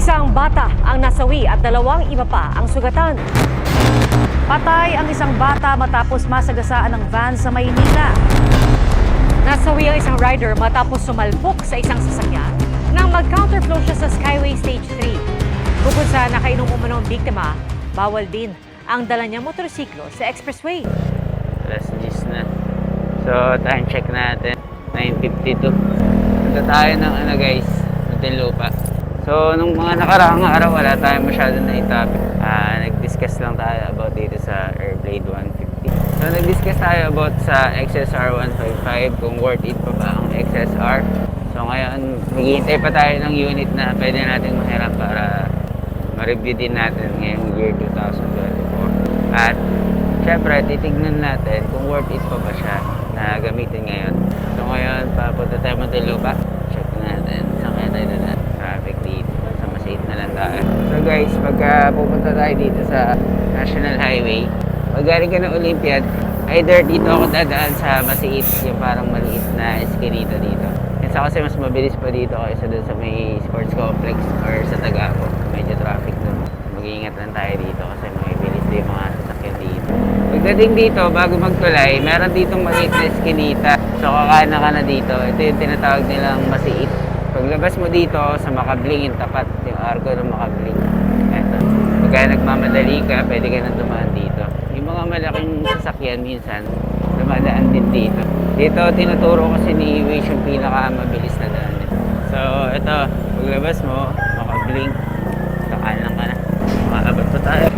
Isang bata ang nasawi at dalawang iba pa ang sugatan. Patay ang isang bata matapos masagasaan ng van sa Maynila. Nasawi ang isang rider matapos sumalpok sa isang sasakyan nang mag-counterflow siya sa Skyway Stage 3. Bukod sa nakainom umanong biktima, bawal din ang dala niyang motorsiklo sa expressway. Alas 10 na. So, time check natin. 9.52. Punta tayo ng ano guys, Muntinlupa. So, nung mga nakaraang araw, wala tayo masyado na itopic. Ah, nag-discuss lang tayo about dito sa Airblade 150. So, nag-discuss tayo about sa XSR 155, kung worth it pa ba ang XSR. So, ngayon, naghihintay pa tayo ng unit na pwede natin mahiram para ma-review din natin ngayong year 2024. At syempre, titignan natin kung worth it pa ba siya na gamitin ngayon. So ngayon, papunta tayo Muntinlupa. Check natin saan kaya tayo na traffic dito. Sa Masit na lang tayo. So guys, pagka pupunta tayo dito sa National Highway, pag galing ka ng Olympiad, either dito ako dadaan sa Masiit, yung parang maliit na eskinita dito. Kasi kasi mas mabilis pa dito kaysa dun sa may sports complex or sa Tagapo. Medyo traffic dun. Mag-iingat lang tayo dito kasi may bilis din mga sasakyan dito. Pagdating dito, bago magtulay, meron ditong maliit na eskinita. So kakana ka na dito. Ito yung tinatawag nilang Masiit. Paglabas mo dito sa Makabling, yung tapat, yung arko ng Makabling. Eto. Pagka nagmamadali ka, pwede ka nang dumaan dito. Yung mga malaking sasakyan minsan, dumadaan din dito. Dito, tinuturo kasi ni Waze yung pinakamabilis na daan. So, ito, paglabas mo, Makabling, kakanan ka na. Maabot pa tayo.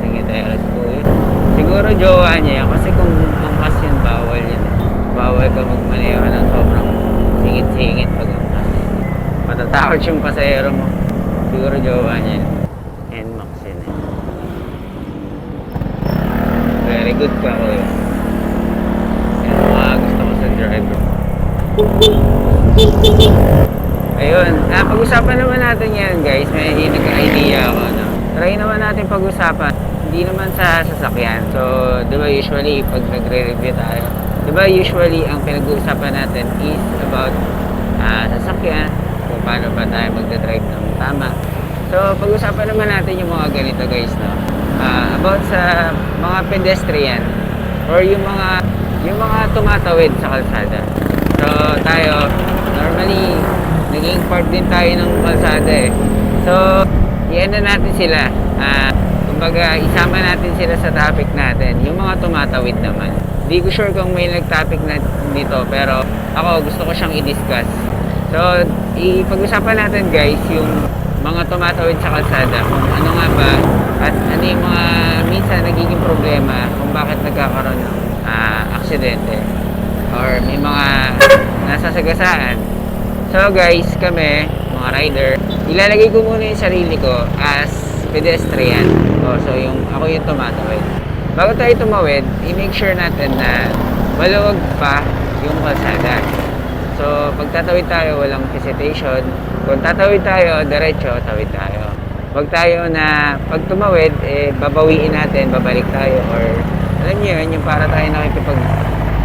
Sige tayo, let's go. Siguro jowa niya yan kasi kung angkas yun, bawal yun. eh. Ka magmaneho ng sobrang singit-singit pag. Matatakot yung pasahero mo. Siguro jowa niya. NMAX yun eh. Very good ka ko yun. Yan ang mga gusto ko sa driver. Ayun, ah, pag-usapan naman natin yan guys, may nagka-idea ako. No? Try naman natin pag-usapan, hindi naman sa sasakyan. So, di ba usually pag nagre-review tayo, di ba usually ang pinag-uusapan natin is about ah, sasakyan, kung paano ba tayo magdadrive ng tama. So, pag-usapan naman natin yung mga ganito guys, no? Ah, about sa mga pedestrian or yung mga yung mga tumatawid sa kalsada. So, tayo, normally, naging part din tayo ng kalsada eh. So, iyan na natin sila. Ah, kumbaga, isama natin sila sa topic natin. Yung mga tumatawid naman. Hindi ko sure kung may nag-topic na dito, pero ako gusto ko siyang i-discuss. So, ipag-usapan natin guys yung mga tumatawid sa kalsada, kung ano nga ba, at ano yung mga minsan nagiging problema kung bakit nagkakaroon ng ah, aksidente or may mga nasasagasaan. So guys, kami, mga rider, ilalagay ko muna yung sarili ko as pedestrian. O, so yung, ako yung tumatawid. Bago tayo tumawid, i-make sure natin na maluwag pa yung kalsada. So, pag tatawid tayo, walang hesitation. Kung tatawid tayo, diretso, tawid tayo. Huwag tayo na pag tumawid, eh, babawiin natin, babalik tayo. Or, alam niyo yun, yung para tayo nakikipag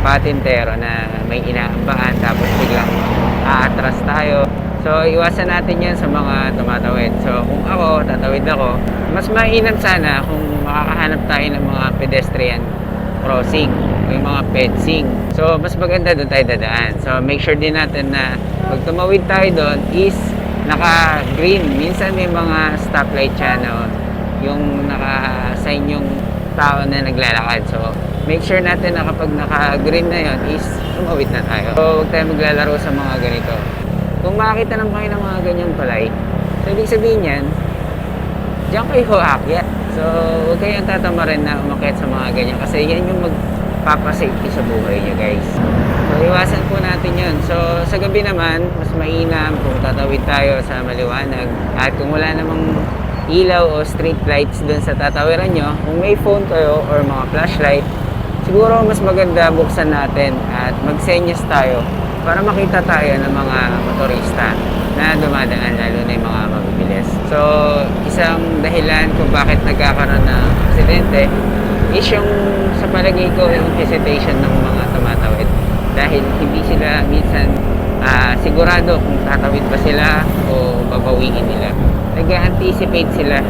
patintero na may inaambahan tapos biglang aatras tayo. So, iwasan natin yan sa mga tumatawid. So, kung ako, tatawid ako, mas mainam sana kung makakahanap tayo ng mga pedestrian crossing o yung mga fencing. So, mas maganda doon tayo dadaan. So, make sure din natin na pag tumawid tayo doon is naka-green. Minsan may mga stoplight siya na yung naka-sign yung tao na naglalakad. So, make sure natin na kapag naka-green na yon is tumawid na tayo. So, huwag tayo maglalaro sa mga ganito. Kung makakita naman kayo ng mga ganyang palay, so ibig sabihin yan, diyan kayo aakyat. So, huwag kayong tatama rin na umakyat sa mga ganyan kasi yan yung magpapasafety sa buhay niyo guys. So, iwasan po natin yun. So, sa gabi naman, mas mainam kung tatawid tayo sa maliwanag at kung wala namang ilaw o street lights dun sa tatawiran nyo, kung may phone kayo or mga flashlight, siguro mas maganda buksan natin at magsenyas tayo para makita tayo ng mga motorista na dumadaan lalo na yung mga mabibilis. So, isang dahilan kung bakit nagkakaroon ng aksidente is yung sa palagay ko yung hesitation ng mga tumatawid. sila minsan ah, sigurado kung tatawid ba sila o babawiin nila. Nag-anticipate sila.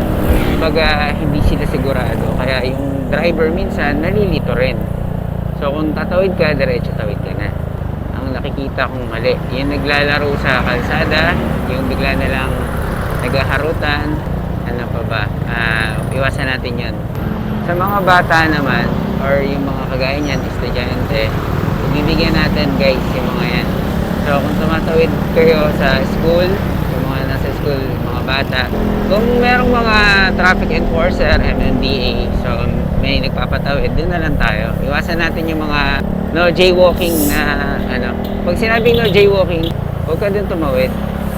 Kumbaga, hindi sila sigurado. Kaya yung driver minsan nalilito rin. So kung tatawid ka, diretso tawid nakikita kong mali, yung naglalaro sa kalsada, yung bigla na lang naghaharutan, ano pa ba, Ah, iwasan natin yun. Sa mga bata naman, or yung mga kagaya niyan, estudyante, bibigyan natin guys yung mga yan. So kung tumatawid kayo sa school, yung mga nasa school, mga bata, kung merong mga traffic enforcer, MMDA, so may nagpapatawid, dun na lang tayo. Iwasan natin yung mga no jaywalking na ano. Pag sinabing no jaywalking, huwag ka dun tumawid.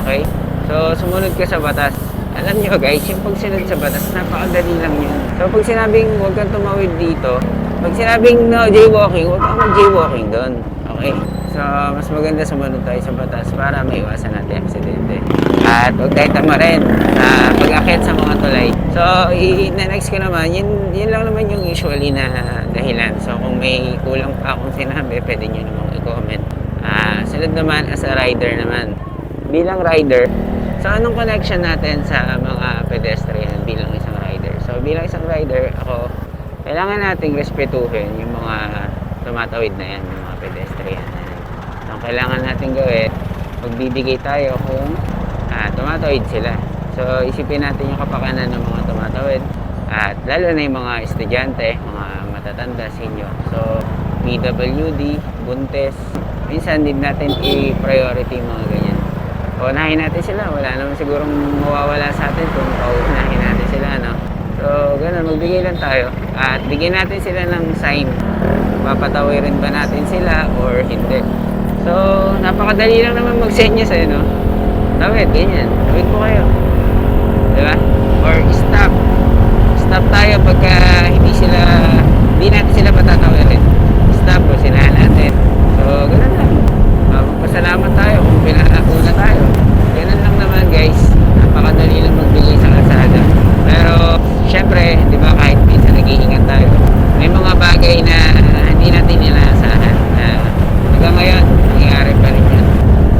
Okay? So sumunod ka sa batas. Alam nyo guys, yung pagsunod sa batas, napakadali lang yun. So pag sinabing huwag kang tumawid dito, pag sinabing no jaywalking, huwag kang mag-jaywalking doon. Okay? So, mas maganda sumunod tayo sa batas para maiwasan natin aksidente. At huwag tayo tama rin na pag-akit sa mga tulay. So, i-next ko naman, yun, yun lang naman yung usually na dahilan. So, kung may kulang pa akong sinabi, pwede nyo namang i-comment. Ah, sunod naman, as a rider naman. Bilang rider, so anong connection natin sa mga pedestrian bilang isang rider? So, bilang isang rider, ako, kailangan nating respetuhin yung mga tumatawid na yan, yung mga pedestrian ang kailangan natin gawin, magbibigay tayo kung ah, tumatawid sila. So, isipin natin yung kapakanan ng mga tumatawid at lalo na yung mga estudyante, mga matatanda, senior. So, PWD, buntes, minsan din natin i-priority mga ganyan. Unahin natin sila, wala naman sigurong mawawala sa atin kung paunahin natin sila, no? So, ganun, magbigay lang tayo. At bigyan natin sila ng sign. Papatawirin ba natin sila or hindi. So, napakadali lang naman mag-send sa'yo, no? Tawid, ganyan. Tawid po kayo. Di ba? Or stop. Stop tayo pagka hindi sila, hindi natin sila patatawirin. Stop o sinahan natin. So, ganun lang. Magpasalamat tayo kung pinakauna tayo. Ganun lang naman guys. Napakadali lang magbigay sa kalsada. Pero, syempre, di ba kahit minsan nag-iingat tayo. May mga bagay na hindi natin inaasahan na hanggang ngayon, nangyayari pa rin yun.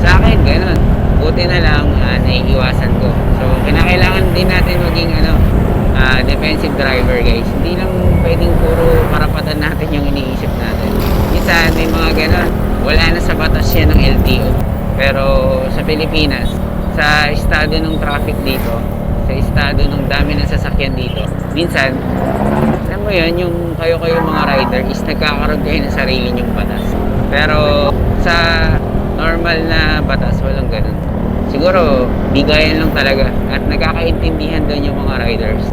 Sa akin, ganun. Buti na lang, ah, naiiwasan ko. So, kinakailangan din natin maging ano, ah, defensive driver guys. Hindi lang pwedeng puro karapatan natin yung iniisip natin. Minsan, may mga ganun. Wala na sa batas yan ng LTO. Pero sa Pilipinas, sa estado ng traffic dito, sa estado ng dami ng sasakyan dito, minsan, alam mo yun, yung kayo-kayo mga rider is nagkakaroon kayo ng sarili nyong batas. Pero sa normal na batas, walang ganun. Siguro, bigayan lang talaga at nagkakaintindihan doon yung mga riders.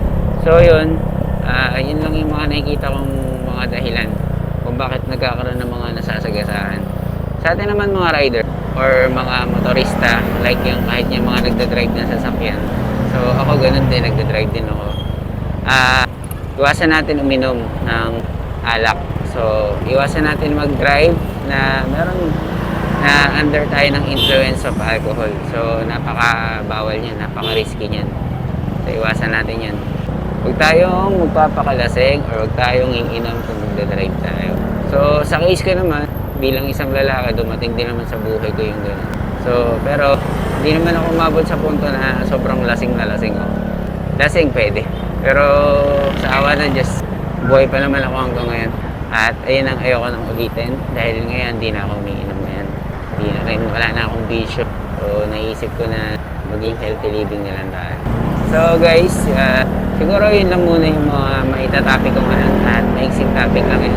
So yun, ah yun lang yung mga nakikita kong mga dahilan kung bakit nagkakaroon ng mga nasasagasaan. Sa atin naman mga rider or mga motorista, like yung kahit yung mga nagdadrive na sasakyan. So ako ganun din, nagdadrive din ako. Ah, iwasan natin uminom ng alak. So, iwasan natin mag-drive na meron na under tayo ng influence of alcohol. So, napaka-bawal niyan, napaka-risky niyan. So, iwasan natin yan. Huwag tayong magpapakalasing or huwag tayong iinom kung magdadrive tayo. So, sa case ko naman, bilang isang lalaki, dumating din naman sa buhay ko yung gano'n. So, pero hindi naman ako umabot sa punto na sobrang lasing na lasing ako. Lasing pwede. Pero sa awa ng Diyos, buhay pa naman ako hanggang ngayon. At ayun ang ayoko nang ulitin dahil ngayon hindi na ako umiinom rin, wala na akong bisyo. So naisip ko na maging healthy living na lang tayo. So guys, ah, siguro yun lang muna yung mga maitatopic ko ngayon at maiksing topic lang yun.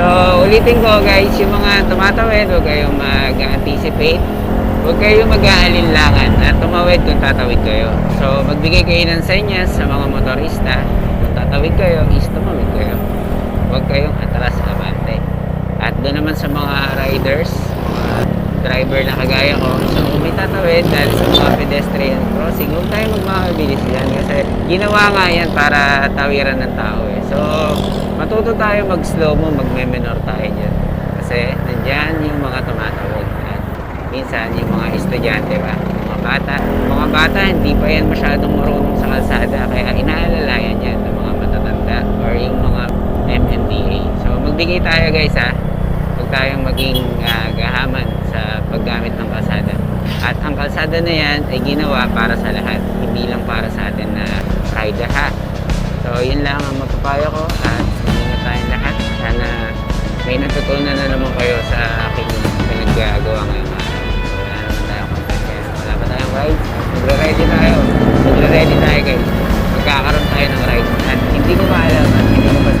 So ulitin ko guys, yung mga tumatawid, huwag kayong mag-anticipate. Huwag kayong mag-aalinlangan at tumawid kung tatawid kayo. So magbigay kayo ng senyas sa mga motorista. Kung tatawid kayo, is tumawid kayo. Huwag kayong atras abante. At doon naman sa mga riders, mga driver na kagaya ko, so may tatawid dahil sa mga pedestrian crossing, huwag tayo magmakabilis yan kasi ginawa nga yan para tawiran ng tao eh. So, matuto tayo mag-slow mo, magme-menor tayo dyan. Kasi nandyan yung mga tumatawid. At minsan yung mga estudyante ba, mga bata. Mga bata, hindi pa yan masyadong marunong sa kalsada, kaya inaalalayan yan ng mga matatanda or yung mga MMDA. So, magbigay tayo guys ha. Tayong maging ah, gahaman sa paggamit ng kalsada. At ang kalsada na yan ay ginawa para sa lahat, hindi lang para sa atin na rider ha. So yun lang ang mapapayo ko at ingat tayong lahat. Sana may natutunan na naman kayo sa aking pinaggagawa ngayong araw. So, wala naman tayong content kaya wala pa tayong. Magre-ready tayo. Magre-ready tayo guys. Magkakaroon tayo ng ride. At hindi ko pa alam at hindi ko pa